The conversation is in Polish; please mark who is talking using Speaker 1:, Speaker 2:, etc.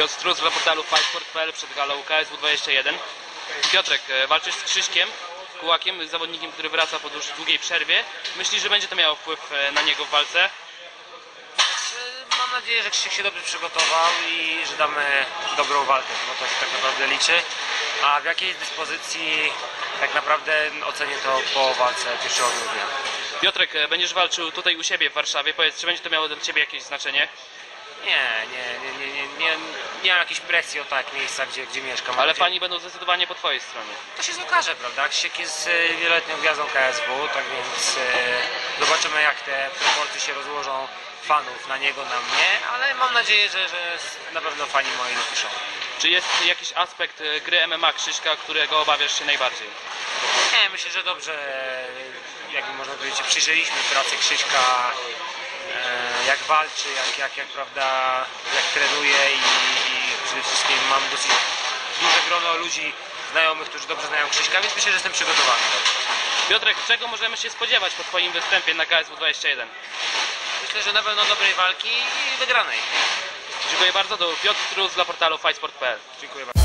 Speaker 1: Piotr Struz dla portalu fightsport.pl przed galą KSW 21. Piotrek, e, walczysz z Krzyśkiem Kułakiem, zawodnikiem, który wraca po długiej przerwie. Myślisz, że będzie to miało wpływ e, na niego w walce?
Speaker 2: Znaczy, Mam nadzieję, że Krzysiek się dobrze przygotował i że damy dobrą walkę, bo to się tak naprawdę liczy. A w jakiej dyspozycji tak naprawdę ocenię to po walce 1 grudnia.
Speaker 1: Piotrek, e, będziesz walczył tutaj u siebie w Warszawie. Powiedz, czy będzie to miało dla Ciebie jakieś znaczenie?
Speaker 2: Nie, nie, nie, nie, nie, nie, nie mam jakiejś presji o tak miejsca, gdzie, gdzie mieszkam.
Speaker 1: Ale
Speaker 2: Gdzie-
Speaker 1: fani będą zdecydowanie po Twojej stronie.
Speaker 2: To się okaże, prawda? Krzysiek jest e, wieloletnią gwiazdą KSW, tak więc e, zobaczymy jak te proporcje się rozłożą fanów na niego, na mnie, ale mam nadzieję, że, że na pewno fani moi dopiszą.
Speaker 1: Czy jest jakiś aspekt e, gry MMA Krzyśka, którego obawiasz się najbardziej?
Speaker 2: Nie, myślę, że dobrze, e, jakby można powiedzieć, przyjrzeliśmy pracę Krzyśka, jak walczy, jak, jak, jak, prawda, jak trenuje i, i przede wszystkim mam dosyć duże grono ludzi znajomych, którzy dobrze znają Krzyśka, więc myślę, że jestem przygotowany.
Speaker 1: Piotrek, czego możemy się spodziewać po Twoim występie na KSW 21?
Speaker 2: Myślę, że na pewno dobrej walki i wygranej.
Speaker 1: Dziękuję bardzo. To Piotr Struz dla portalu fightsport.pl.
Speaker 2: Dziękuję bardzo.